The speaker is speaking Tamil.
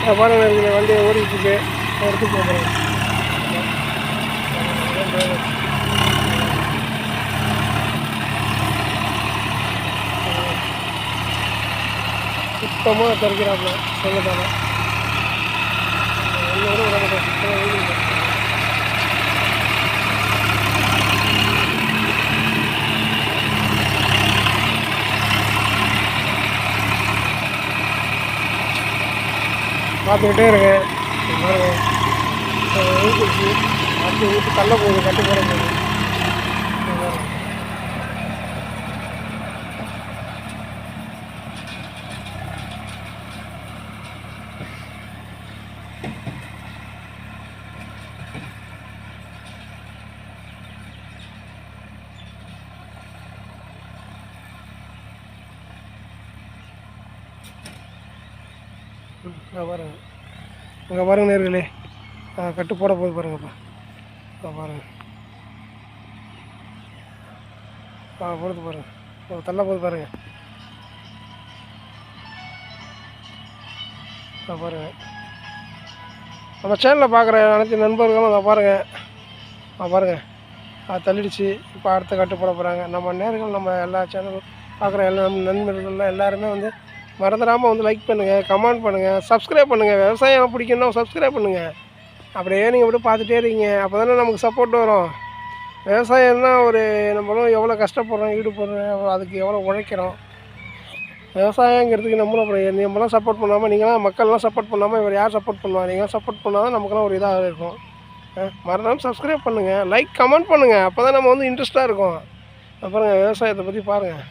இதை பாருங்க இதில் வண்டி ஓடிட்டு இருக்கு எடுத்து போகிறேன் சுத்தமாக திறக்கிறாப்புல சொல்லத்தால ஒன்று கூட விட மாட்டேன் சுத்தமாக ஓடிட்டு பார்த்துக்கிட்டே இருங்க இங்க பாருங்க அடுத்து ஊற்றி தள்ள போகுது கட்டு போட அங்கே பாருங்க. அங்கே பாருங்கள் நேர்களே. கட்டு போட போகுது பாருங்கப்பா. அங்கே பாருங்க. ஆ போடுது பாருங்க. தள்ள போகுது பாருங்க. இங்க பாருங்க. நம்ம சேனலில் பார்க்குற அனைத்து நண்பர்களும் அதை பாருங்க. ஆ பாருங்க. அது தள்ளிடுச்சு. இப்போ அடுத்த கட்டு போட போகிறாங்க நம்ம நேர்கள் நம்ம எல்லா சேனலும் பார்க்குற எல்லா நண்பர்கள்லாம் எல்லாருமே வந்து மறந்துடாமல் வந்து லைக் பண்ணுங்கள் கமெண்ட் பண்ணுங்கள் சப்ஸ்கிரைப் பண்ணுங்கள் விவசாயம் பிடிக்குன்னா சப்ஸ்கிரைப் பண்ணுங்கள் அப்படியே நீங்கள் இப்படி பார்த்துட்டே இருக்கீங்க அப்போ தானே நமக்கு சப்போர்ட் வரும். விவசாயம்னா ஒரு நம்மளும் எவ்வளோ கஷ்டப்படுறோம் ஈடுபடுறோம் அதுக்கு எவ்வளோ உழைக்கிறோம். விவசாயங்கிறதுக்கு நம்மளும் அப்புறம் நம்மளாம் சப்போர்ட் பண்ணாமல் நீங்களாம் மக்கள்லாம் சப்போர்ட் பண்ணாமல் இவர் யார் சப்போர்ட் பண்ணுவா நீங்களாம் சப்போர்ட் பண்ணால் தான் நமக்குலாம் ஒரு இதாக இருக்கும். அஹ் சப்ஸ்கிரைப் பண்ணுங்கள் லைக் கமெண்ட் பண்ணுங்கள் அப்போ தான் நம்ம வந்து இன்ட்ரெஸ்ட்டாக இருக்கும். அப்புறம் விவசாயத்தை பற்றி பாருங்கள்